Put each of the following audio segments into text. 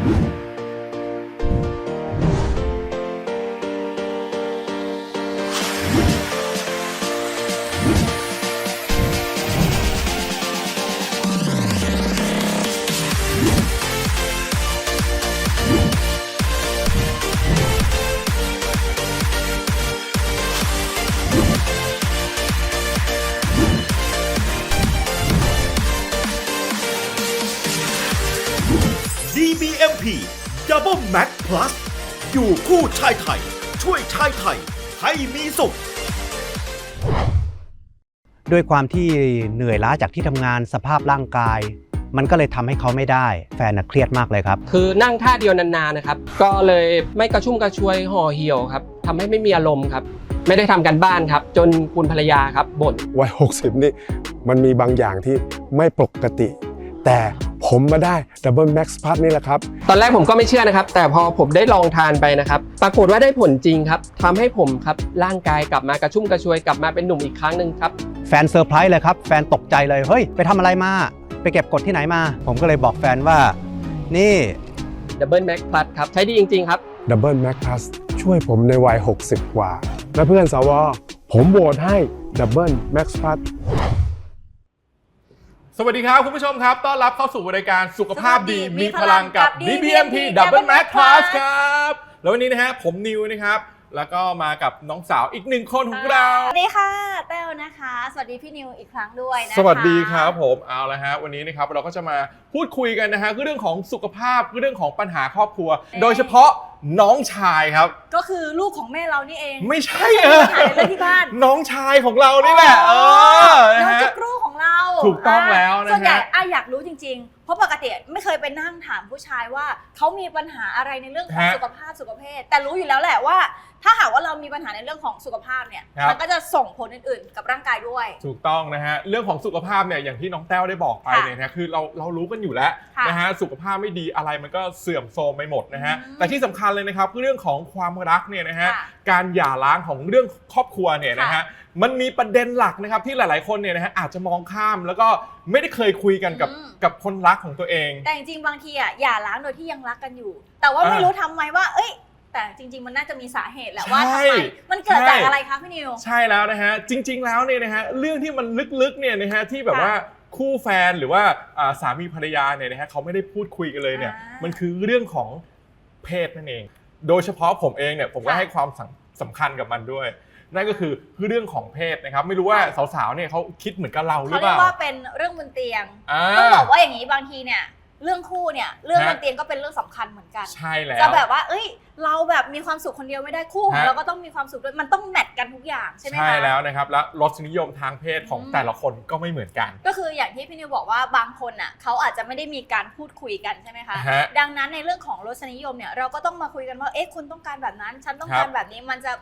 DBMP คู่ชายไทย ช่วยชายไทย ให้มีสุข ด้วยความที่เหนื่อยล้าจากที่ทำงานสภาพร่างกาย มันก็เลยทำให้เขาไม่ได้ แฟนน่ะเครียดมากเลยครับ คือนั่งท่าเดียวนานๆนะครับ ก็เลยไม่กระชุ่มกระชวยห่อเหี่ยวครับทำให้ไม่มีอารมณ์ครับ ไม่ได้ทำกันบ้านครับ จนคุณภรรยาครับบ่นวัย 60 นี่มันมีบางอย่างที่ไม่ปกติ แต่ ผมมาได้ดับเบิลแม็กซ์พัทนี่แหละครับ ตอนแรกผมก็ไม่เชื่อนะครับ แต่พอผมได้ลองทานไปนะครับ ปรากฏว่าได้ผลจริงครับทำให้ผมครับร่างกายกลับมากระชุ่มกระชวยกลับมาเป็นหนุ่มอีกครั้งหนึ่งครับ แฟนเซอร์ไพรส์เลยครับ แฟนตกใจเลย เฮ้ย ไปทำอะไรมา ไปเก็บกดที่ไหนมา ผมก็เลยบอกแฟนว่า นี่ Double Max Plus ครับ ใช้ดีจริง ๆ ครับดับเบิลแม็กซ์พัทช่วยผมในวัย 60 กว่า และเพื่อนสว ผมโหวตให้ดับเบิลแม็กซ์พัทส วัสดีครับ คุณผู้ชมครับ ต้อนรับเข้าสู่รายการสุขภาพดีสุขภาพดีมีพลังกับมีพลังกับ DBMP DBMP Double Max Double Plus Max ครับ แล้ววันนี้นะฮะผมนิวนะครับ แล้วก็มากับน้องสาวอีกหนึ่งคนของเรา สวัสดีค่ะแต้วนะคะ สวัสดีพี่นิวอีกครั้งด้วยนะคะสวัสดีครับผมเอาละฮะวันนี้นะครับเราก็จะมาพูดคุยกันนะฮะเรื่องของสุขภาพเรื่องของปัญหาครอบครัว โดยเฉพาะ น้องชายครับ ก็คือลูกของแม่เรานี่เองไม่ใช่ไม่เอใช่อปัญหาในเรื่องที่บ้านน้องชายของเรานี่แหละเออนะน้องฮะ จุกรูของเราถูกต้องแล้วนะฮะ ส่วนใหญ่อะอยากรู้จริง ๆ เพราะปกติไม่เคยไปนั่งถามผู้ชายว่าเขามีปัญหาอะไรในเรื่องของฮะสุขภาพสุขภาพแต่รู้อยู่แล้วแหละว่า ถ้าหากว่าเรามีปัญหาในเรื่องของสุขภาพเนี่ยครับ มันก็จะส่งผลอื่นๆ กับร่างกายด้วย ถูกต้องนะฮะเรื่องของสุขภาพเนี่ยอย่างที่น้องแต้วได้บอกไปค่ะเนี่ยนะคือเราเรารู้กันอยู่แล้วค่ะนะฮะสุขภาพไม่ดีอะไรมันก็เสื่อมโทรมไปหมดนะฮะอืมแต่ที่สำคัญเลยนะครับเรื่องของความรักเนี่ยนะฮะค่ะการหย่าร้างของเรื่องครอบครัวเนี่ยนะฮะค่ะมันมีประเด็นหลักนะครับที่หลาย ๆ คนเนี่ยนะฮะอาจจะมองข้ามแล้วก็ไม่ได้เคยคุยกันกับอืม กับคนรักของตัวเอง แต่จริงๆบางทีอะอย่าล้างโดยที่ยังรักกันอยู่ แต่ว่าอ่าไม่รู้ทำไมว่า เอ้ย แต่จริง ๆ มันน่าจะมีสาเหตุแหละว่าใช่ทำไมมันเกิดจากใช่ อะไรคะพี่นิว ใช่แล้วนะฮะจริง ๆ แล้วเนี่ยนะฮะเรื่องที่มันลึกๆเนี่ยนะฮะที่แบบค่ะว่าคู่แฟนหรือว่าอ่าสามีภรรยาเนี่ยนะฮะเขาไม่ได้พูดคุยกันเลยเนี่ยอ่ามั มันคือเรื่องของ เพศนั่นเอง โดยเฉพาะผมเองเนี่ยผมก็ค่ะให้ความสำสำคัญกับมันด้วย นั่นก็คือเรื่องของเพศนะครับ ไม่รู้ว่าสาวๆเนี่ยเขาคิดเหมือนกับเราหรืเขาอเปเรียล่ากว่าเป็นเรื่องบนเตียงอ่าต้องบอกว่าอย่างนี้บางทีเนี่ย เรื่องคู่เนี่ยเรื่องฮะบนเตียงก็เป็นเรื่องสำคัญเหมือนกัน ใช่แล้วจะแบบว่า เอ้ย เราแบบมีความสุขคนเดียวไม่ได้คู่ของฮะเราก็ต้องมีความสุขด้วยมันต้องแมทกันทุกอย่างใช่ไหมคะใช่แล้วนะครับและรสนิยมทางเพศของอืมแต่ละคนก็ไม่เหมือนกัน ก็คืออย่างที่พี่นิวบอกว่าบางคนอะเขาอาจจะไม่ได้มีการพูดคุยกันใช่ไหมคะฮะดังนั้นในเรื่องของรสนิยมเนี่ยเราก็ต้องมาคุยกันว่าเอ๊ะคุณต้องการแบบนั้น ฉันต้องครัการบแบบนี้มันจะ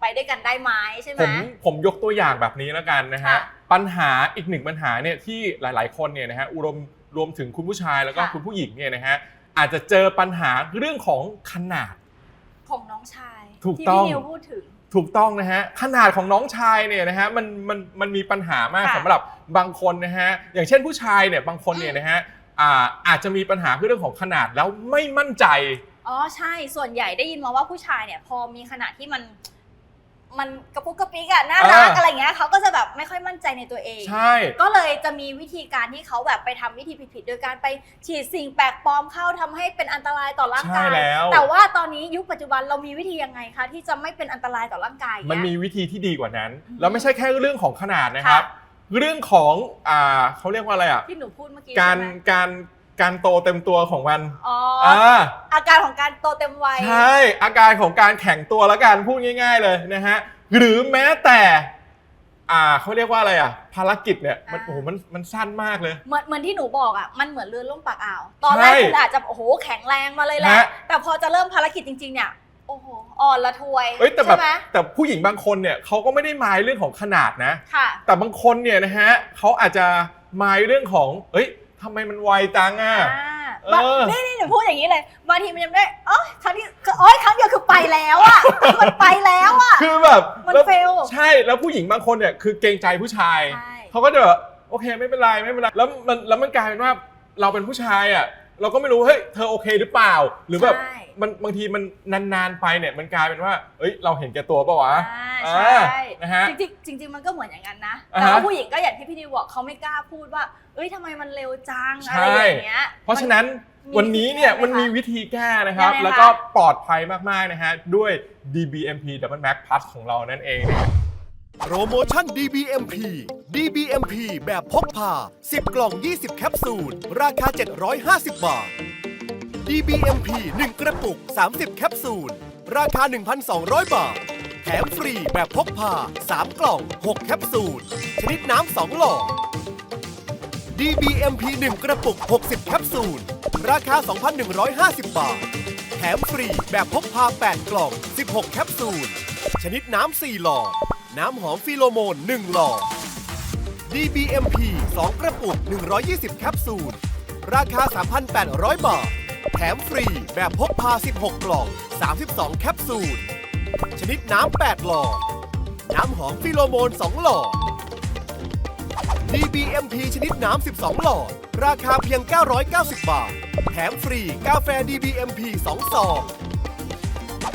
ไปด้วยกันได้ไหมใช่ไหมผมผมยกตัวอย่างแบบนี้แล้วกันนะฮะค่ะปัญหาอีกหนึ่งปัญหาเนี่ยที่หลาย ๆ คนเนี่ยนะฮะรวม รวมถึงคุณผู้ชายแล้วก็ค่ะ คุณผู้หญิงเนี่ยนะฮะอาจจะเจอปัญหาเรื่องของขนาด ของน้องชายถูกที่ต้อง พี่นิวพูดถึง ถูกต้องนะฮะขนาดของน้องชายเนี่ยนะฮะมันมันมันมีปัญหามากค่ะสำหรับบางคนนะฮะอย่างเช่นผู้ชายเนี่ยบางคนเนี่ยนะฮะอ่าอาจจะมีปัญหาเรื่องของขนาดแล้วไม่มั่นใจ อ๋อใช่ส่วนใหญ่ได้ยินมาว่าผู้ชายเนี่ย พอมีขนาดที่มัน มันกระปุกกระปิกอะน่ารักเออออะไรเงี้ยเขาก็จะแบบไม่ค่ อยมั่นใจในตัวเอง ใช่ ก็เลยจะมีวิธีการที่เขาแบบไปทำวิธีผิดๆ โดยการไปฉีดสิ่งแปลกปลอมเข้าทำให้เป็นอันตรายต่อร่างกาย ใช่แล้ว แต่ว่าตอนนี้ยุคปัจจุบันเรามีวิธียังไงคะที่จะไม่เป็นอันตรายต่อร่างกายมันเยมีวิธีที่ดีกว่านั้น อืมแล้วไม่ใช่แค่เรื่องของขนาดนะครับ ค่ะเรื่องของอ่าเขาเรียกว่าอะไรอะ ที่หนูพูดเมื่อกี้การใช่ไหมการการโตเต็มตัวของมันอ๋ออ่า อาการของการโตเต็มวัย ใช่อาการของการแข็งตัวแล้วกันพูดง่าย ๆเลยนะฮะหรือแม้แต่ อ่าเขาเรียกว่าอะไรอะ ภารกิจเนี่ยมันโอ้โหมันมันสั้นมากเลย เหมือนเหมือนที่หนูบอกอะมันเหมือนเรือล่มปากอ่าว ตอนแรกใช่คุณอาจจะโอ้โหแข็งแรงมาเลยแหละฮะ แต่พอจะเริ่มภารกิจจริง ๆ เนี่ยโอ้โหอ่อนละทวยเอ้ยแต่แบใช่บไหมแต่ผู้หญิงบางคนเนี่ยเขาก็ไม่ได้หมายเรื่องของขนาดนะ ค่ะแต่บางคนเนี่ยนะฮะเขาอาจจะหมายเรื่องของ เอ้ยทำไมมันไวจังอะ อ่า เออนี่นี่หนูพูดอย่างนี้เลยบางทีมันยังไม่ได้อ๋อครั้งที่คืออ๋อครั้งเดียวคือไปแล้วอะมันไปแล้วอะคือแบบมันแล้ว fail ใช่แล้วผู้หญิงบางคนเนี่ยคือเกรงใจผู้ชาย ใช่ เขาก็จะแบบโอเคไม่เป็นไรไม่เป็นไรแล้วมันแล้วมันกลายเป็นว่าเราเป็นผู้ชายอะ เราก็ไม่รู้เฮ้ยเธอโอเคหรือเปล่า หรือแบบใช่ มันบางทีมันนานๆไปเนี่ยมันกลายเป็นว่า เอ้ยเราเห็นแก่ตัวปะวะ อ่าใช่นะฮะจริงๆจริง ๆ มันก็เหมือนอย่างนั้นนะ อ่าแต่ฮะว่าผู้หญิงก็อย่างที่พี่นิวบอกเขาไม่กล้าพูดว่า เอ้ยทำไมมันเร็วจังใช่ อะไรอย่างเงี้ย เพราะฉะนั้นมีวันนี้เนี่ยวิธีแก้ไหมมันมีคะวิธีแก้นะครับ ยังไงคะ แล้วก็ปลอดภัยมากๆนะฮะด้วย DBMP Double Max Plus ของเรานั่นเองนะครับ โปรโมชั่น DBMP DBMP แบบพกพา 10 กล่อง 20 แคปซูล ราคา 750 บาท DBMP 1 กระปุก 30 แคปซูล ราคา 1,200 บาท แถมฟรีแบบพกพา 3 กล่อง 6 แคปซูล ชนิดน้ำ 2 หลอด DBMP 1 กระปุก 60 แคปซูล ราคา 2,150 บาท แถมฟรีแบบพกพา 8 กล่อง 16 แคปซูล ชนิดน้ำ 4 หลอด น้ำหอมฟิโลโมน 1 หลอด DBMP 2 กระปุก 120 แคปซูล ราคา 3,800 บาท แถมฟรีแบบพกพา 16 กล่อง 32 แคปซูล ชนิดน้ำ 8 หลอด น้ำหอมฟิโลโมน 2 หลอด DBMP ชนิดน้ำ 12 หลอด ราคาเพียง 990 บาท แถมฟรีกาแฟ DBMP 2 ซอง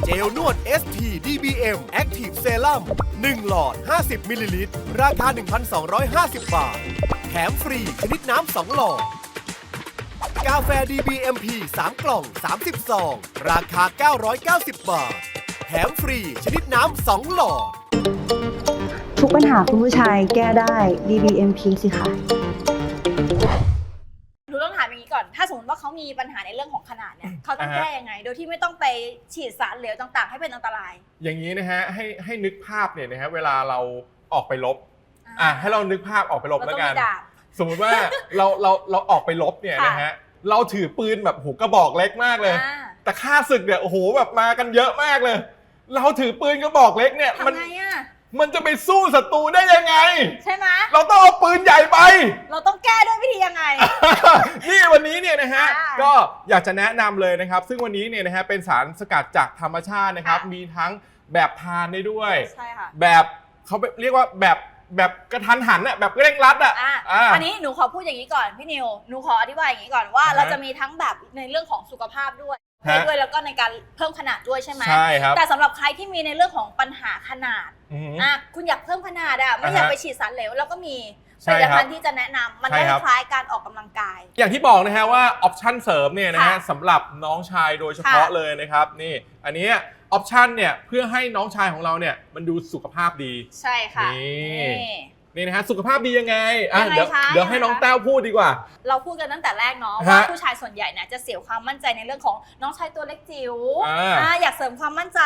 เจลนวด ST DBM Active Serum 1 หลอด 50 มิลลิลิตร ราคา 1,250 บาท แถมฟรีชนิดน้ำ 2 หลอด กาแฟ DBMP 3 กล่อง 30 ซอง ราคา 990 บาท แถมฟรีชนิดน้ำ 2 หลอด ทุกปัญหาคุณผู้ชายแก้ได้ DBMP สิคะ เขามีปัญหาในเรื่องของขนาดเนี่ยเขาต้องอ่าฮะแก้ยังไง โดยที่ไม่ต้องไปฉีดสารเหลวต่างๆ ให้เป็นอันตราย อย่างนี้นะฮะให้ให้นึกภาพเนี่ยนะฮะเวลาเราออกไปลบอะให้เรานึกภาพออกไปลบเราแล้วต้องกัมีนดาบสมมุติว่าเราเราเราออกไปลบเนี่ยค่ะนะฮะเราถือปืนแบบโหกระบอกเล็กมากเลยอ่าแต่ค่าศึกเนี่ยโอ้โหแบบมากันเยอะมากเลย เราถือปืนกระบอกเล็กเนี่ยมันทำไงอะ มันจะไปสู้ศัตรูได้ยังไง ใช่ไหมเราต้องเอาปืนใหญ่ไป เราต้องแก้ด้วยวิธียังไง นี่วันนี้เนี่ยนะฮะอ่าก็อยากจะแนะนำเลยนะครับ ซึ่งวันนี้เนี่ยนะฮะเป็นสารสกัดจากธรรมชาตินะครับ ค่ะ มีทั้งแบบทานได้ด้วย ใช่ค่ะแบบเขาเรียกว่าแบบแบบกระทันหันอะแบบเร่งรัดอะอะอ่าอันนี้หนูขอพูดอย่างนี้ก่อนพี่นิวหนูขออธิบายอย่างนี้ก่อนว่า อ่าฮะ เราจะมีทั้งแบบในเรื่องของสุขภาพด้วย ฮะด้วยแล้วก็ในการเพิ่มขนาดด้วยใช่ไหมใช่ครับแต่สำหรับใครที่มีในเรื่องของปัญหาขนาดอือหืออะคุณอยากเพิ่มขนาดอะไม่อ่าฮะอยากไปฉีดสารเหลวแล้วก็มีผใช่ลิตครับภัณฑ์ที่จะแนะนำมันใช่ก็ครับคล้ายการออกกำลังกาย อย่างที่บอกนะฮะว่าออปชันเสริมเนี่ยนะฮะค่ะสำหรับน้องชายโดยเฉพาะค่ะเลยนะครับนี่อันเนี้ออปชันเนี่ยเพื่อให้น้องชายของเราเนี่ยมันดูสุขภาพดี ใช่ค่ะนี่ นี่นี่นะฮะสุขภาพดียังไงอะยังไงเดี๋ยวคะเดี๋ยวให้ยังไงน้องคะ แต้วพูดดีกว่า เราพูดกันตั้งแต่แรกเนาะฮะว่าผู้ชายส่วนใหญ่เนี่ยจะเสียความมั่นใจในเรื่องของน้องชายตัวเล็กจิ๋วอ่า อ่าอยากเสริมความมั่นใจ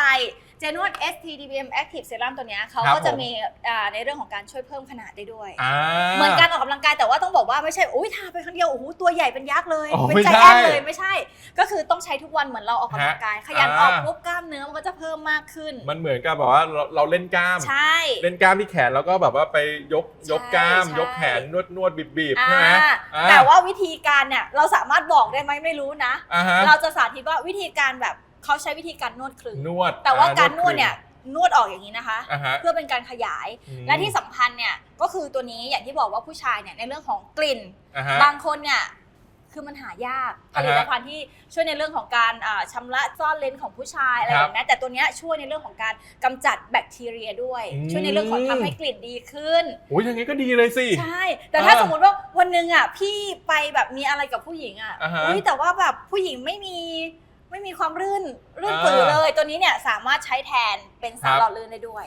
เจนวด STDBM Active Serum ตัวเนี้ยเขาครับก็จะผมมีอ่าในเรื่องของการช่วยเพิ่มขนาดได้ด้วย อ่า เหมือนการออกกำลังกายแต่ว่าต้องบอกว่าไม่ใช่อุ้ยทาไปครั้งเดียวโอ้โหตัวใหญ่เป็นยักษ์เลย อ๋อเป็นไม่ใจใช่แอนเลยไม่ใช่ ก็คือต้องใช้ทุกวันเหมือนเราออกกำลังกายฮะขยันอ่าออกปุ๊บกล้ามเนื้อมันก็จะเพิ่มมากขึ้น มันเหมือนกับแบบว่าเราเราเล่นกล้าม ใช่ เล่นกล้ามที่แขนแล้วก็แบบว่าไปยกยกกล้าม ใช่ ยกแขนนวดนวดบีบบีบอ่าใช่ไหมอ่แต่ว่าวิธีการเนี่ยเราสามารถบอกได้ไหมไม่รู้นะ อ่าฮะ เราจะสาธิตว่าวิธีการแบบ เขาใช้วิธีการนวดคลึงนวดแต่ว่าอ่การนวดเนี่ยนวดออกอย่างนี้นะคะอ่าฮะเพื่อเป็นการขยายอืมและที่สำคัญเนี่ยก็คือตัวนี้อย่างที่บอกว่าผู้ชายเนี่ยในเรื่องของกลิ่นอ่าฮะบางคนเนี่ยคือมันหายากผอ่าฮะลิตภัณฑ์ที่ช่วยในเรื่องของการอ่าชำระซ่อนเลนของผู้ชายอะไรคแบรับบนี้แต่ตัวเนี้ยช่วยในเรื่องของการกำจัดแบคทีเรียด้วยอืมช่วยในเรื่องของทำให้กลิ่นดีขึ้นโอ้ยอย่างงี้ก็ดีเลยสิใช่แต่ถ้าอ่าสมมติว่าวันหนึ่งอะพี่ไปแบบมีอะไรกับผู้หญิงอะอ่าฮะอุ้ยแต่ว่าแบบผู้หญิงไม่มี ไม่มีความรื่นรื่นปืออ่าเลย ตัวนี้เนี่ยสามารถใช้แทนเป็นสารครับหล่อลื่นได้ด้วย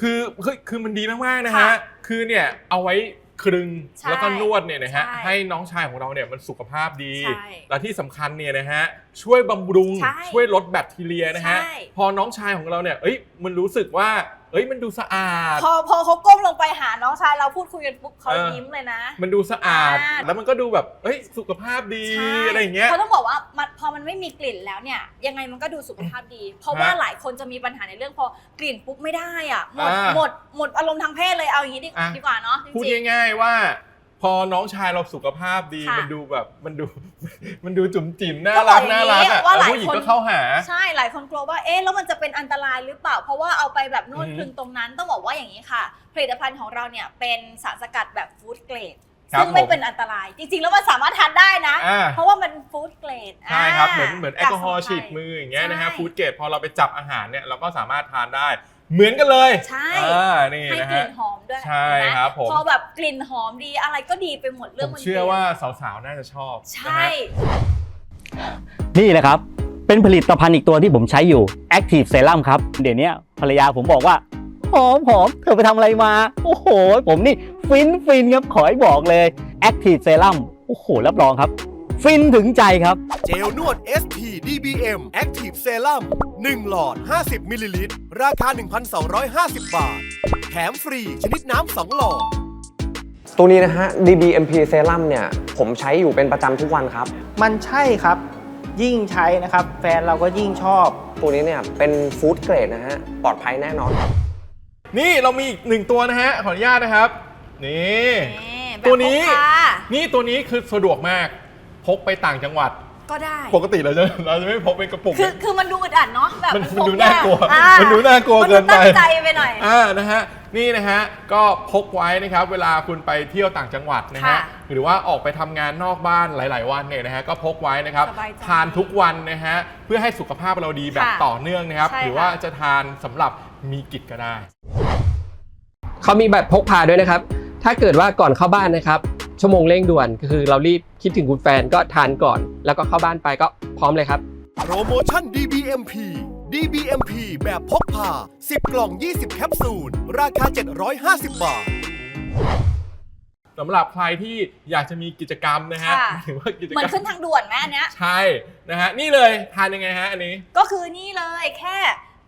คือคือคือมันดีมากๆนะค่ะฮะคือเนี่ยเอาไว้คลึงใช่แล้วก็นวดเนี่ยนะฮะใช่ให้น้องชายของเราเนี่ยมันสุขภาพดี ใช่และที่สำคัญเนี่ยนะฮะช่วยบำรุงใช่ช่วยลดแบคทีเรียนะฮะใช่พอน้องชายของเราเนี่ยเอ้ยมันรู้สึกว่า เอ้ยมันดูสะอาด พอพอเขาก้มลงไปหาน้องชายเราพูดคุยกันปุ๊บเขาเออ ยิ้มเลยนะ มันดูสะอาดอ่าแล้วมันก็ดูแบบเอ้ยสุขภาพดีใช่อะไรอย่างเงี้ย เขาต้องบอกว่ามันพอมันไม่มีกลิ่นแล้วเนี่ย ยังไงมันก็ดูสุขภาพดี เพราะว่าฮะหลายคนจะมีปัญหาในเรื่องพอกลิ่นปุ๊บไม่ได้อะหมดอ่าหมดหมดอารมณ์ทางเพศเลยเอาอย่างนี้ดีอะ ดีกว่าเนาะจพูดริงง่ายๆว่า พอน้องชายเราสุขภาพดีค่ะมันดูแบบมันดู มันดูจุ๋มจิ๋มน่าต้องบรัอกกอย่างนี้น่ารักอะว่าหลายผู้หญิงคนก็เข้าหาๆใช่หลายคนกลัวว่าเอ๊ะแล้วมันจะเป็นอันตรายหรือเปล่า เพราะว่าเอาไปแบบนวดอือฮึคลึงตรงนั้นต้องบอกว่าอย่างนี้ค่ะ ผลิตภัณฑ์ของเราเนี่ยเป็นสารสกัดแบบฟู้ดเกรดครับซึ่งไม่ผมเป็นอันตราย จริงๆ แล้วมันสามารถทานได้นะ อ่า เพราะว่ามันฟู้ดเกรดใช่ครับ เหมือนเหมือนแอลกอฮอล์าฉีดมืออย่างเงี้ยนะฮะใช่ ฟู้ดเกรดพอเราไปจับอาหารเนี่ยเราก็สามารถทานได้ เหมือนกันเลยใช่ อ่านี่ให้นะกลิ่ฮะ นหอมด้วยใช่เห็นไหครับผม พอแบบกลิ่นหอมดีอะไรก็ดีไปหมดเรื่ผองมมันเชื่อว่าสาวๆ น่าจะชอบใชนะ่ฮะนี่แหละครับ เป็นผลิตภัณฑ์อีกตัวที่ผมใช้อยู่ Active Serum ครับ เดี๋ยวนี้ภรรยาผมบอกว่า หอมหอมเธอไปทำอะไรมา โอ้โห ผมนี่ฟินฟินครับ ขอให้บอกเลย Active Serum โอ้โห รับรองครับ ฟินถึงใจครับ เจลนวด ST DBM Active Serum 1 หลอด 50 มิลลิลิตร ราคา 1,250 บาท แถมฟรีชนิดน้ำ 2 หลอด ตัวนี้นะฮะ DBMP Serum เนี่ย ผมใช้อยู่เป็นประจำทุกวันครับ มันใช่ครับ ยิ่งใช้นะครับ แฟนเราก็ยิ่งชอบ ตัวนี้เนี่ยเป็นฟู้ดเกรดนะฮะ ปลอดภัยแน่นอนครับ นี่เรามีอีกหนึ่งตัวนะฮะ ขออนุญาตนะครับ นี่ นี่แบบตัวนี้ พกพา นี่ตัวนี้คือสะดวกมากพ กไปต่างจังหวัด ก็ได้ ปกติเราจะเราจะไม่พกเป็นกระปุก คือคือมันดูอึดอัดเนาะแบบมันพมันกดูน่ากลัวยอ่มันดูน่ากลัวมัเกินไปตั้งใจไปหน่อย อ่านะฮะนี่นะฮะก็พกไว้นะครับเวลาคุณไปเที่ยวต่างจังหวัดนะฮะค่ะหรือว่าออกไปทำงานนอกบ้านหลาย ๆ วันเนี่ยนะฮะก็พกไว้นะครับสบายใจทานทุกวันนะฮะเพื่อให้สุขภาพเราดีแบบค่ะต่อเนื่องนะครับใช่หรือค่ะว่าจะทานสำหรับมีกิจก็ได้ เขามีแบบพกพาด้วยนะครับ ถ้าเกิดว่าก่อนเข้าบ้านนะครับ ชั่วโมงเร่งด่วนก็คือเรารีบคิดถึงคุณแฟนก็ทานก่อน แล้วก็เข้าบ้านไปก็พร้อมเลยครับ โปรโมชั่น DBMP DBMP แบบพกพา 10 กล่อง 20 แคปซูล ราคา 750 บาท สำหรับใครที่อยากจะมีกิจกรรมนะฮะค่ะหรือว่ากิจเหมืกอรนรขึ้นมทางด่วนไหมอันเนี้ย ใช่นะฮะนี่เลยทานยังไงฮะอันนี้ ก็คือนี่เลยแค่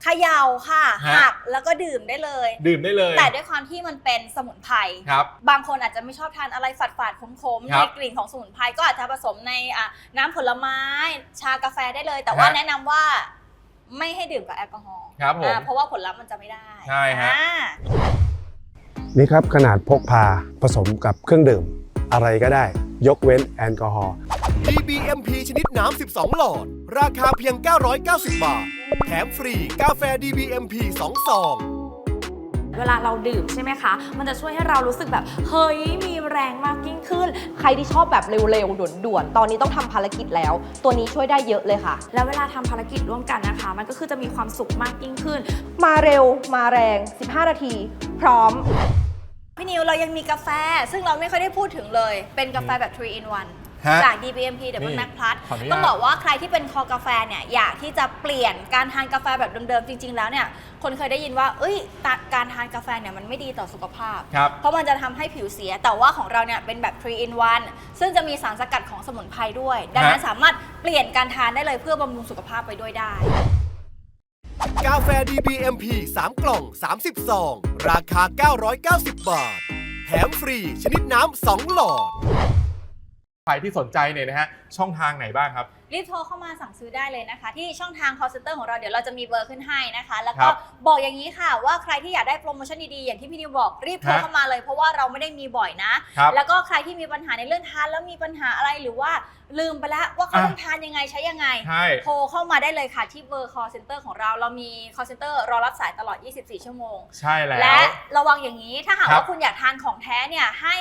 เขย่าค่ะฮะ หักแล้วก็ดื่มได้เลย ดื่มได้เลย แต่ด้วยความที่มันเป็นสมุนไพรครับ บางคนอาจจะไม่ชอบทานอะไรฝาดๆขมๆครัในบกลิ่นของสมุนไพรก็อาจจะผสมในอะน้ำผลไม้ ชากาแฟได้เลย แต่ว่าฮะ แนะนำว่าไม่ให้ดื่มกับแอลกอฮอล์ครับผม อ่าเพราะว่าผลลัพธ์มันจะไม่ได้ใช่ฮะ อ่า นี่ครับขนาดพกพาผสมกับเครื่องดื่ม อะไรก็ได้ ยกเว้นแอลกอฮอล์ DBMP ชนิดน้ำ 12 หลอด ราคาเพียง 990 บาท แถมฟรีกาแฟ DBMP 2 ซอง เวลาเราดื่มใช่ไหมคะ มันจะช่วยให้เรารู้สึกแบบ เฮ้ย มีแรงมากยิ่งขึ้น ใครที่ชอบแบบเร็วๆ ด่วนๆ ตอนนี้ต้องทำภารกิจแล้ว ตัวนี้ช่วยได้เยอะเลยค่ะ แล้วเวลาทำภารกิจร่วมกันนะคะ มันก็คือจะมีความสุขมากยิ่งขึ้น มาเร็วมาแรง 15 นาที พร้อม พี่นิวเรายังมีกาแฟ ซึ่งเราไม่ค่อยได้พูดถึงเลย เป็นกาแฟแบบ 3 in 1 ฮะจาก DBMP Double นี่ Max Plus ขออนุญาต ต้องบอกว่าใครที่เป็นคอกาแฟเนี่ยอยากที่จะเปลี่ยนการทานกาแฟแบบเดิมๆ จริง ๆ แล้วเนี่ยคนเคยได้ยินว่า เอ้ยตาการทานกาแฟเนี่ยมันไม่ดีต่อสุขภาพ ครับ เพราะมันจะทำให้ผิวเสีย แต่ว่าของเราเนี่ยเป็นแบบ 3 in 1 ซึ่งจะมีสารสกัดของสมุนไพรด้วย ดังนั้นฮะ สามารถเปลี่ยนการทานได้เลยเพื่อบำรุงสุขภาพไปด้วยได้ กาแฟ DBMP 3 กล่อง 30ซองราคา 990 บาท แถมฟรีชนิดน้ำ 2 หลอด ใครที่สนใจเนี่ยนะฮะ ช่องทางไหนบ้างครับ รีบโทรเข้ามาสั่งซื้อได้เลยนะคะ ที่ช่องทาง call center ของเราเดี๋ยวเราจะมีเบอร์ขึ้นให้นะคะ แล้วครัก็บบอกอย่างนี้ค่ะ ว่าใครที่อยากได้โปรโมชั่นดีๆ อย่างที่พี่นิวบอกรีบโทรฮะ เข้ามาเลยเพราะว่าเราไม่ได้มีบ่อยนะ ครับ แล้วก็ใครที่มีปัญหาในเรื่องทานแล้วมีปัญหาอะไรหรือว่า ลืมไปแล้วว่าเขาอะต้องทานยังไงใช้ยังไง ใช่ โทรเข้ามาได้เลยค่ะที่เบอร์ call center ของเรา เรามี call center รอรับสายตลอด 24 ชั่วโมง ใช่แล้ว และระวังอย่างนี้ถ้าหากครับว่าคุณอยากทานของแท้เนี่ยให้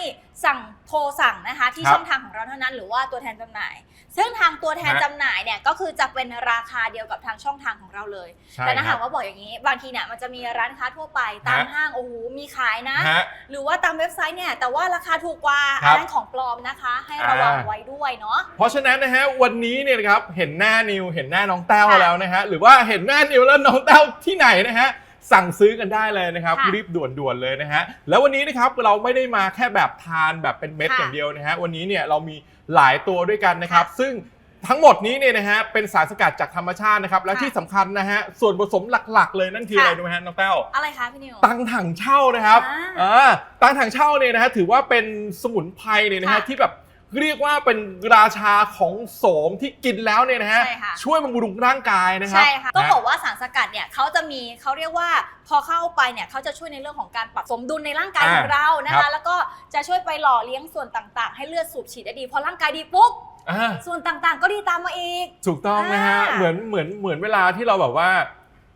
สั่งโทรสั่งนะคะที่ครับช่องทางของเราเท่านั้นหรือว่าตัวแทนจำหน่าย ซึ่งทางตัวแทนฮะ จำหน่ายเนี่ยก็คือจะเป็นราคาเดียวกับทางช่องทางของเราเลย ใช่แต่ถ้าครัหาบกว่าบอกอย่างนี้ บางทีเนี่ยมันจะมีร้านค้าทั่วไปตามฮะ ห้างโอ้โหมีขายนะ ฮะ หรือว่าตามเว็บไซต์เนี่ยแต่ว่าราคาถูกกว่าครัอับนนั้นของปลอมนะคะ ให้ระวังอ่า ไว้ด้วยเนาะ เพราะฉะนั้นนะฮะวันนี้เนี่ยนะครับเห็นหน้านิวเห็นหน้าน้องแต้วค่ะแล้วนะฮะหรือว่าเห็นหน้านิวแล้วน้องแต้วที่ไหนนะฮะสั่งซื้อกันได้เลยนะครับค่ะรีบด่วนๆเลยนะฮะแล้ววันนี้นะครับเราไม่ได้มาแค่แบบทานแบบเป็นเม็ดค่ะอย่างเดียวนะฮะวันนี้เนี่ยเรามีหลายตัวด้วยกันนะครับ ซึ่งทั้งหมดนี้เนี่ยนะฮะเป็นสารสกัดจากธรรมชาตินะครับและค่ะที่สำคัญนะฮะส่วนผสมหลักๆ เลยนั่นคือค่ะอะไรรู้ไหมฮะน้องแต้ว อะไรคะพี่นิว ตังถังเช่านะครับอ่า อ่าตังถังเช่าเนี่ยนะฮะถือว่าเป็นสมุนไพรเนี่ยนะฮะค่ะที่แบบ เรียกว่าเป็นราชาของโสมที่กินแล้วเนี่ยนะฮะใช่ค่ะ ช่วยบำรุงร่างกายนะครับใช่ค่ะ ต้องนะบอกว่าสารสกัดเนี่ยเขาจะมีเขาเรียกว่าพอเข้าไปเนี่ยเขาจะช่วยในเรื่องของการปรับสมดุลในร่างกายอ่าของเรานะครัคะบแล้วก็จะช่วยไปหล่อเลี้ยงส่วนต่างๆ ให้เลือดสูบฉีดได้ดีพอร่างกายดีปุ๊บอ่าส่วนต่างๆ ก็ดีตามมาอีก ถูกต้องนะฮะอ่า เหมือนเหมือนเหมือนเวลาที่เราแบบว่า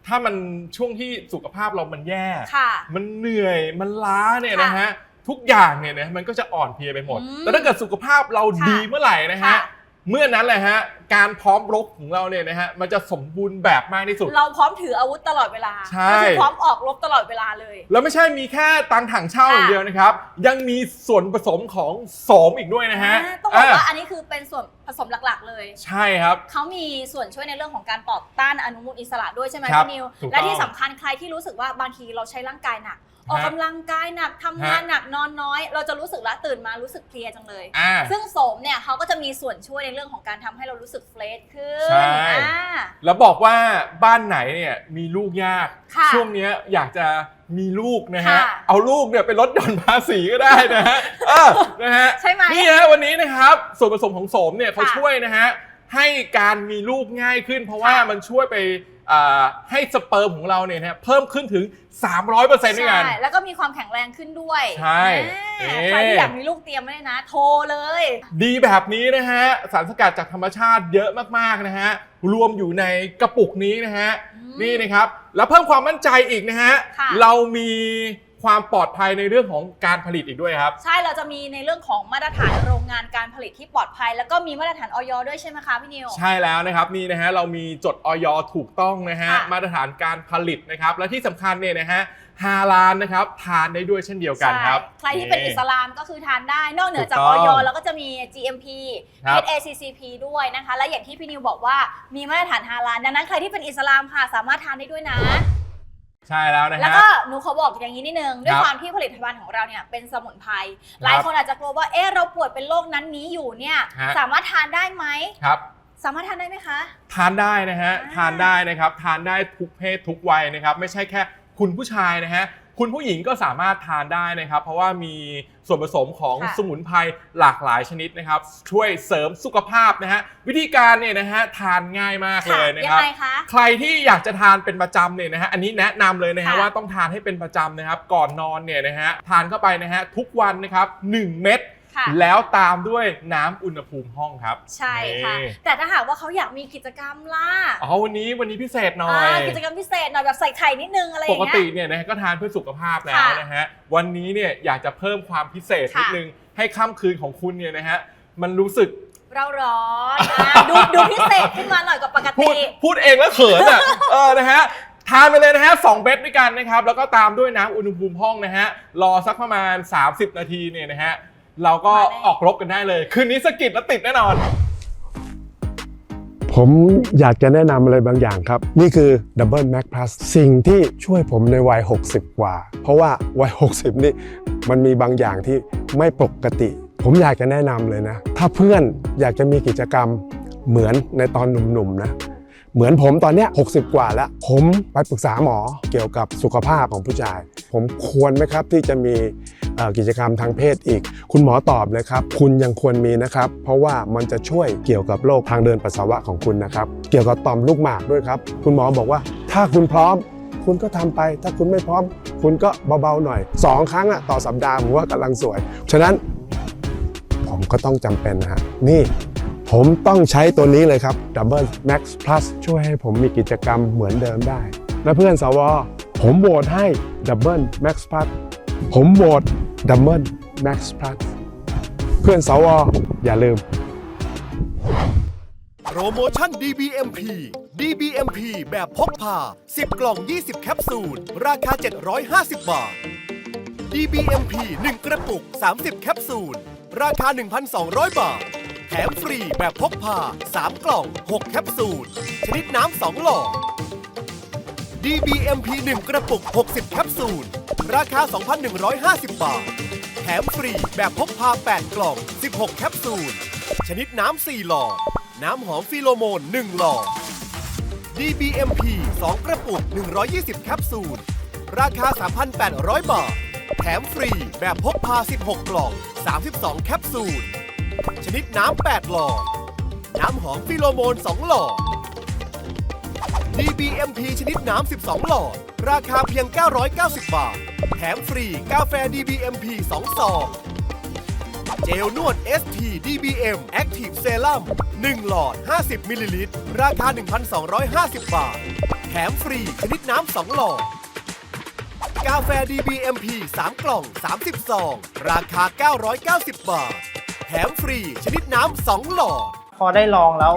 ถ้ามันช่วงที่สุขภาพเรามันแย่ ค่ะ มันเหนื่อยมันล้าเนี่ยค่ะนะฮะ ทุกอย่างเนี่ยนะมันก็จะอ่อนเพลียไปหมด อืมแต่ถ้าเกิดสุขภาพเราค่ะดีเมื่อไหร่นะฮะ ค่ะ เมื่อนั้นแหละฮะ การพร้อมรบของเราเนี่ยนะฮะ มันจะสมบูรณ์แบบมากที่สุด เราพร้อมถืออาวุธตลอดเวลาใช่ ก็คือพร้อมออกรบตลอดเวลาเลย แล้วไม่ใช่มีแค่ตังถังเช่าค่ะอย่างเดียวนะครับ ยังมีส่วนผสมของโสมอีกด้วยนะฮะอ่าต้องบอกว่าอะอันนี้คือเป็นส่วนผสมหลักๆ เลย ใช่ครับ เขามีส่วนช่วยในเรื่องของการต่อต้านอนุมูลอิสระด้วยใช่ไหมครับพี่นิว ถูกต้องและที่สำคัญใครที่รู้สึกว่าบางทีเราใช้ร่างกายหนัก ออกกำลังกายหนักทำงานฮะหนักนอนน้อย เราจะรู้สึกละตื่นมารู้สึกเพลียจังเลย อ่า ซึ่งโสมเนี่ยเขาก็จะมีส่วนช่วยในเรื่องของการทำให้เรารู้สึกเฟรชขึ้นใช่ อ่า แล้วบอกว่าบ้านไหนเนี่ยมีลูกยาก ค่ะช่วงเนี้ยอยากจะมีลูกนะฮะ ค่ะ เอาลูกเนี่ยไปลดหย่อนภาษีก็ได้นะฮะเออนะฮะ ใช่ไหม นี่ฮะวันนี้นะครับส่วนผสมของโสมเนี่ยเขาค่ะช่วยนะฮะให้การมีลูกง่ายขึ้น เพราะว่าค่ะมันช่วยไป อ่าให้สเปิร์มของเราเนี่ยนะฮะเพิ่มขึ้นถึง 300%ด้วยกัน ใช่แล้วก็มีความแข็งแรงขึ้นด้วยใช่อ่านี่ใครที่อยากมีลูกเตรียมไว้เลยนะ โทรเลย ดีแบบนี้นะฮะสารสกัดจากธรรมชาติเยอะมากๆนะฮะรวมอยู่ในกระปุกนี้นะฮะอืมนี่นะครับ แล้วเพิ่มความมั่นใจอีกนะฮะค่ะ เรามี ความปลอดภัยในเรื่องของการผลิตอีกด้วยครับ ใช่เราจะมีในเรื่องของมาตรฐานโรงงานการผลิตที่ปลอดภัย แล้วก็มีมาตรฐานออยด้วยใช่ไหมคะพี่นิว ใช่แล้วนะครับนี่นะฮะเรามีจดออยถูกต้องนะฮะค่ะ มาตรฐานการผลิตนะครับ และที่สำคัญเนี่ยนะฮะฮาลาลนะครับทานได้ด้วยเช่นเดียวกันครับ ใช่ใครที่เป็นอิสลามก็คือทานได้ นอกเหนือจากถูอกต้องอยแล้วก็จะมี GMP ครับ HACCP ด้วยนะคะ และอย่างที่พี่นิวบอกว่ามีมาตรฐานฮาลาลดังนั้นใครที่เป็นอิสลามค่ะสามารถทานได้ด้วยนะ ใช่แล้วนะแล้วฮะ ก็หนูขอบอกอย่างนี้นิดนึงด้วยครับความที่ผลิตภัณฑ์ของเราเนี่ยเป็นสมุนไพรหลายคนอาจจะกลัวว่าเอ๊ะเราป่วยเป็นโรคนั้นนี้อยู่เนี่ยฮะ สามารถทานได้ไหมครับ สามารถทานได้ไหมคะ ทานได้นะฮะ อ่าทานได้นะครับ ทานได้ทุกเพศทุกวัยนะครับ ไม่ใช่แค่คุณผู้ชายนะฮะ คุณผู้หญิงก็สามารถทานได้นะครับ เพราะว่ามีส่วนผสมของค่ะ สมุนไพรหลากหลายชนิดนะครับ ช่วยเสริมสุขภาพนะฮะวิธีการเนี่ยนะฮะทานง่ายมากเลยนะยัครับ ไงคะ ใครที่อยากจะทานเป็นประจำเนี่ยนะฮะอันนี้แนะนำเลยนะฮะค่ะว่าต้องทานให้เป็นประจำนะครับ ก่อนนอนเนี่ยนะฮะทานเข้าไปนะฮะทุกวันนะครับหนึ่งเม็ด ค่ะแล้วตามด้วยน้ำอุณหภูมิห้องครับใช่ค่ะ นี่แต่ถ้าหากว่าเขาอยากมีกิจกรรมล่ะอ๋อวันนี้วันนี้พิเศษหน่อยากิจกรรมพิเศษหน่อยแบบใส่ไข่นิดนึงอะไรอปย่างกเงี้ย ติเนี่ยนะฮะก็ทานเพื่อสุขภาพแล้วค่ะนะฮะวันนี้เนี่ยอยากจะเพิ่มความพิเศษค่ะนิดนึงให้ค่ำคืนของคุณเนี่ยนะฮะมันรู้สึกเราร้อนอะดูดูพิเศษขึ้นมาหน่อยกว่าปกพูดติ พูดเองแล้วเขินอะ เออนะฮะทานไปเลยนะฮะสองเม็ดด้วยกันนะครับแล้วก็ตามด้วยน้ำอุณหภูมิห้องนะฮะรอสักประมาณ 30 นาทีเนี่ยนะฮะ เราก็มาแน่ออกรบกันได้เลย คืนนี้สะกิดแล้วติดแน่นอน ผมอยากจะแนะนำอะไรบางอย่างครับ นี่คือ Double Mac Plus สิ่งที่ช่วยผมในวัย 60 กว่า เพราะว่าวัย 60 นี่มันมีบางอย่างที่ไม่ปกติ ผมอยากจะแนะนำเลยนะ ถ้าเพื่อนอยากจะมีกิจกรรมเหมือนในตอนหนุ่มๆนะ เหมือนผมตอนเนี้ย60 กว่าแล้ว ผมไปปรึกษาหมอเกี่ยวกับสุขภาพของผู้ชาย ผมควรไหมครับที่จะมีกิจกรรมทางเพศอีก คุณหมอตอบเลยครับ คุณยังควรมีนะครับ เพราะว่ามันจะช่วยเกี่ยวกับโรคทางเดินปัสสาวะของคุณนะครับ เกี่ยวกับต่อมลูกหมากด้วยครับ คุณหมอบอกว่าถ้าคุณพร้อม คุณก็ทำไป ถ้าคุณไม่พร้อม คุณก็เบาๆหน่อยสองครั้งอะต่อสัปดาห์ผมว่ากำลังสวย ฉะนั้นผมก็ต้องจำเป็นนะฮะนี่ ผมต้องใช้ตัวนี้เลยครับ Double Max Plus ช่วยให้ผมมีกิจกรรมเหมือนเดิมได้และเพื่อนสว ผมโหวตให้ Double Max Plus ผมโหวต Double Max Plus เพื่อนสว อย่าลืม โปรโมชั่น DBMP DBMP แบบพกพา 10 กล่อง 20 แคปซูล ราคา 750 บาท DBMP 1 กระปุก 30 แคปซูล ราคา 1,200 บาท มฟรีแบบพกพา 3 กล่อง 6 แคปซูล ชนิดน้ำ 2 หลอด DBMP 1 กระปุก 60 แคปซูล ราคา 2,150 บาท แถมฟรีแบบพกพา 8 กล่อง 16 แคปซูล ชนิดน้ำ 4 หลอด น้ำหอมฟิโลโมน 1 หลอด DBMP 2 กระปุก 120 แคปซูล ราคา 3,800 บาท แถมฟรีแบบพกพา 16 กล่อง 32 แคปซูล ชนิดน้ำ8หลอด น้ำหอมฟิโลโมน 2 หลอด DBMP ชนิดน้ำ 12 หลอด ราคาเพียง 990 บาท แถมฟรีกาแฟ DBMP 2 ซอง เจลนวด ST DBM Active Serum 1 หลอด 50 มิลลิลิตร ราคา 1,250 บาท แถมฟรีชนิดน้ำ 2 หลอด กาแฟ DBMP 3 กล่อง 30 ซอง ราคา 990 บาท มฟรี ชนิดน้ำ2หลอด พอได้ลองแล้ว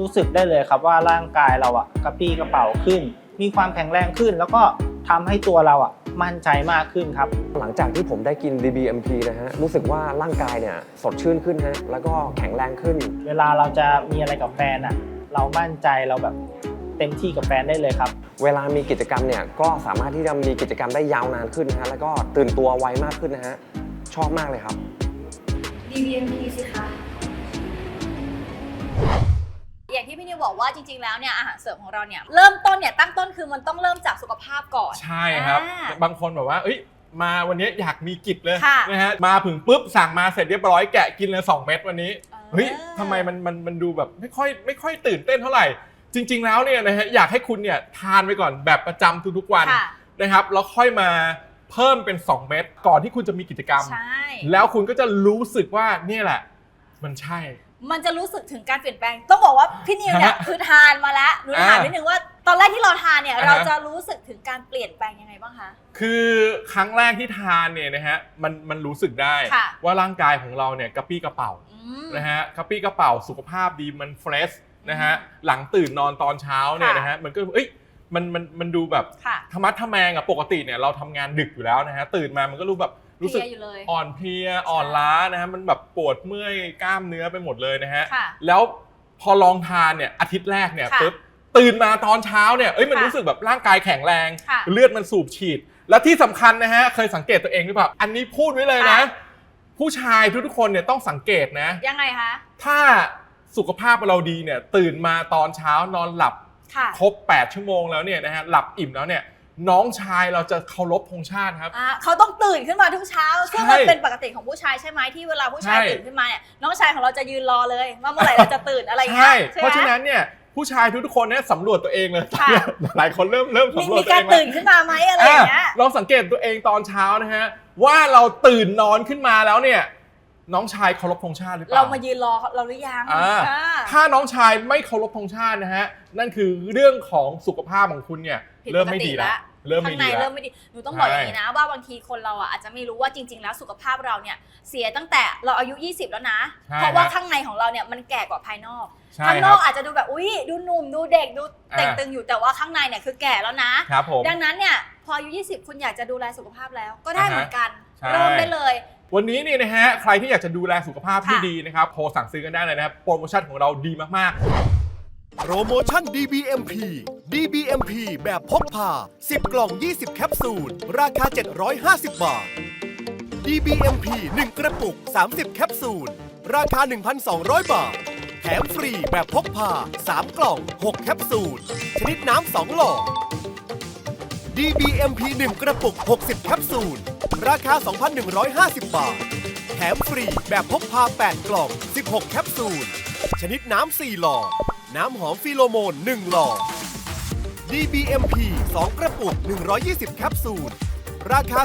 รู้สึกได้เลยครับว่าร่างกายเราอะกระปรี้กระเป๋าขึ้น มีความแข็งแรงขึ้น แล้วก็ทำให้ตัวเราอะมั่นใจมากขึ้นครับ หลังจากที่ผมได้กิน DBMP นะฮะ รู้สึกว่าร่างกายเนี่ยสดชื่นขึ้นฮะ แล้วก็แข็งแรงขึ้น เวลาเราจะมีอะไรกับแฟนอะเรามั่นใจเราแบบเต็มที่กับแฟนได้เลยครับ เวลามีกิจกรรมเนี่ยก็สามารถที่จะมีกิจกรรมได้ยาวนานขึ้นนะฮะ แล้วก็ตื่นตัวไวมากขึ้นนะฮะ ชอบมากเลยครับ DBMP สิคะ อย่างที่พี่นิวบอกว่าจริงๆ แล้วเนี่ยอาหารเสริมของเราเนี่ยเริ่มต้นเนี่ยตั้งต้นคือมันต้องเริ่มจากสุขภาพก่อน ใช่ครับ อ่าบางคนแบบว่า เอ้ย มาวันนี้อยากมีกิจเลยค่ะนะฮะ มาถึงปุ๊บสั่งมาเสร็จเรียบร้อยแกะกินเลย2เม็ดวันนี้เฮ้ยทำไมมันมันมันดูแบบไม่ค่อยไม่ค่อยตื่นเต้นเท่าไหร่ จริง ๆ แล้วเนี่ยนะฮะอยากให้คุณเนี่ยทานไปก่อนแบบประจำทุกๆวัน ค่ะ นะครับแล้วค่อยมา เพิ่มเป็น 2 เม็ดก่อนที่คุณจะมีกิจกรรม ใช่ แล้วคุณก็จะรู้สึกว่าเนี่ยแหละ มันใช่ มันจะรู้สึกถึงการเปลี่ยนแปลง ต้องบอกว่าพี่นิวเนี่ยฮะคือทานมาแล้วหนูถามอ่านินิดนึงว่า ตอนแรกที่เราทานเนี่ยอ่าฮะเราจะรู้สึกถึงการเปลี่ยนแปลงยังไงบ้างคะ คือครั้งแรกที่ทานเนี่ยนะฮะมันมันรู้สึกได้ค่ะว่าร่างกายของเราเนี่ยกระปี้กระเป๋าอืมนะฮะกระปี้กระเป๋าสุขภาพดีมันเฟรชนะฮะหลังตื่นนอนตอนเช้าเนี่ยค่ะนะฮะมันก็เอ้ย มันมันมันดูแบบค่ะ ธรรมะทะแมงอะปกติเนี่ยเราทำงานดึกอยู่แล้วนะฮะตื่นมามันก็รู้แบบรู้สึก เพลียอยู่เลย อ่อนเพลียอ่อนล้านะฮะมันแบบปวดเมื่อยกล้ามเนื้อไปหมดเลยนะฮะค่ะแล้วพอลองทานเนี่ยอาทิตย์แรกเนี่ยค่ะปุ๊บตื่นมาตอนเช้าเนี่ยเอ้ยมันค่ะรู้สึกแบบร่างกายแข็งแรง ค่ะเลือดมันสูบฉีด และที่สำคัญนะฮะเคยสังเกตตัวเองหรือเปล่าอันนี้พูดไว้เลยนะ ค่ะ ผู้ชายทุกๆคนเนี่ยต้องสังเกตนะ ยังไงคะ ถ้าสุขภาพเราดีเนี่ยตื่นมาตอนเช้านอนหลับ ค่ะ ครบ 8 ชั่วโมงแล้วเนี่ยนะฮะหลับอิ่มแล้วเนี่ยน้องชายเราจะเคารพธงชาติครับ อ่าเขาต้องตื่นขึ้นมาทุกเช้า ซึ่งใช่มันเป็นปกติของผู้ชายใช่ไหมที่เวลาผู้ชายใช่ ตื่นขึ้นมาเนี่ยน้องชายของเราจะยืนรอเลย ว่าเมื่อไหร่เราจะตื่นอะไรอย่างเงี้ใช่ยเพราะฉะไหม นั้นเนี่ยผู้ชายทุกๆคนเนี่ยสำรวจตัวเองเลยค่ะ หลายคนเริ่มเริ่มมีสำรวจมีตัวกาเอรงแล้ว ตื่นขึ้นมาไหมอะไรอย่างเงี้ย อะลองสังเกตตัวเองตอนเช้านะฮะว่าเราตื่นนอนขึ้นมาแล้วเนี่ย น้องชายเคารพธงชาติหรือเปเราล่ามายืนรอเราหรือยังอ่าอ่า ถ้าน้องชายไม่เคารพธงชาตินะฮะนั่นคือเรื่องของสุขภาพของคุณเนี่ยผิดเริ่มปกไม่ติดีแล้วละ เริ่มข้าไม่งในดีแล้วเริ่มไม่ดี หนูต้องบอกใช่อย่างนี้นะว่าบางทีคนเราอะอาจจะไม่รู้ว่าจริง ๆ แล้วสุขภาพเราเนี่ยเสียตั้งแต่เราอายุ 20 แล้วนะ ใช่เพราะว่าฮะข้างในของเราเนี่ยมันแก่กว่าภายนอก ใช่ข้างคนรัอบ กอาจจะดูแบบอุ้ยดูหนุ่มดูเด็กดูเต่งอ่า ตึงอยู่แต่ว่าข้างในเนี่ยคือแก่แล้วนะ ครับผม ดังนั้นเนี่ยพออายุ 20 คุณอยากจะดูแลสุขภาพแล้วก็ได้อ่าฮะเหมือนกัน ใช่ เริ่มได้เลย วันนี้นี่นะฮะใครที่อยากจะดูแลสุขภาพที่ค่ะ ดีนะครับโทรสั่งซื้อกันได้เลยนะครับโปรโมชั่นของเราดีมากโปรโมชั่น DBMP DBMP แบบพกพา 10 กล่อง 20 แคปซูล ราคา 750 บาท DBMP 1 กระปุก 30 แคปซูล ราคา 1,200 บาท แถมฟรีแบบพกพา 3 กล่อง 6 แคปซูล ชนิดน้ำ 2 หลอด DBMP 1 กระปุก 60 แคปซูล ราคา 2,150 บาท แถมฟรีแบบพกพา 8 กล่อง 16 แคปซูล ชนิดน้ำ 4 หลอด น้ำหอมฟิโลโมน 1 หลอด DBMP 2 กระปุก 120 แคปซูล ราคา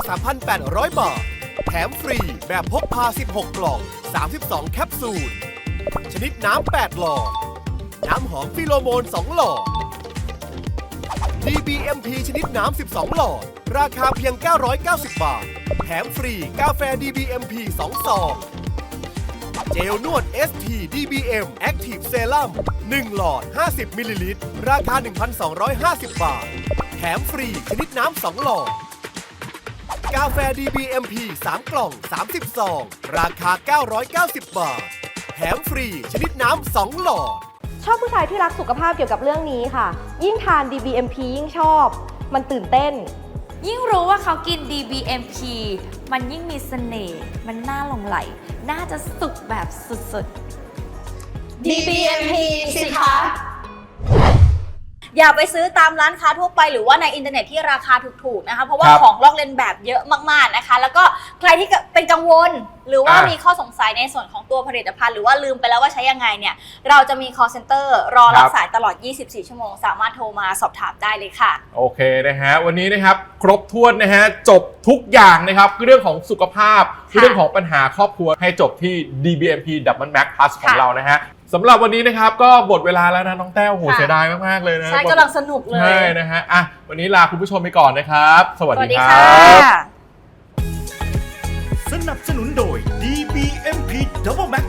3,800 บาท แถมฟรีแบบพกพา 16 กล่อง 32 แคปซูล ชนิดน้ำ 8 หลอด น้ำหอมฟิโลโมน 2 หลอด DBMP ชนิดน้ำ 12 หลอด ราคาเพียง 990 บาท แถมฟรีกาแฟ DBMP 2 ซอง เจลนวด ST DBM Active Serum 1 หลอด 50 มิลลิลิตร ราคา 1,250 บาท แถมฟรีชนิดน้ำ 2 หลอด กาแฟ DBMP 3 กล่อง 30 ซอง ราคา 990 บาท แถมฟรีชนิดน้ำ 2 หลอด ชอบผู้ชายที่รักสุขภาพเกี่ยวกับเรื่องนี้ค่ะ ยิ่งทาน DBMP ยิ่งชอบ มันตื่นเต้น ยิ่งรู้ว่าเขากิน DBMP มันยิ่งมีเสน่ห์ มันน่าหลงไหล น่าจะสุขแบบสุดๆ DBMP สิคะ อย่าไปซื้อตามร้านค้าทั่วไปหรือว่าในอินเทอร์เน็ตที่ราคาถูกๆนะคะ เพราะว่าครับของลอกเลียนแบบเยอะมากๆนะคะ แล้วก็ใครที่เป็นกังวล หรือว่าอ่ามี มีข้อสงสัยในส่วนของตัวผลิตภัณฑ์หรือว่าลืมไปแล้วว่าใช้ยังไงเนี่ยเราจะมี call center รอรับสายตลอด 24 ชั่วโมง สามารถโทรมาสอบถามได้เลยค่ะๆโอเคนะฮะวันนี้นะครับครบถ้วนนะฮะจบทุกอย่างนะครับเรื่องของสุขภาพ ค่ะเรื่องของปัญหาครอบครัวให้จบที่ DBMP Double Max Plus ของค่ะ เรานะฮะ สำหรับวันนี้นะครับก็หมดเวลาแล้วนะน้องแต้วโหเสียดายมากๆเลยนะใช่กำลังสนุกเลยใช่นะฮะอะวันนี้ลาคุณผู้ชมไปก่อนนะครับ สวัสดีคสวัสดีรับสนับสนุนโดย DBMP Double Max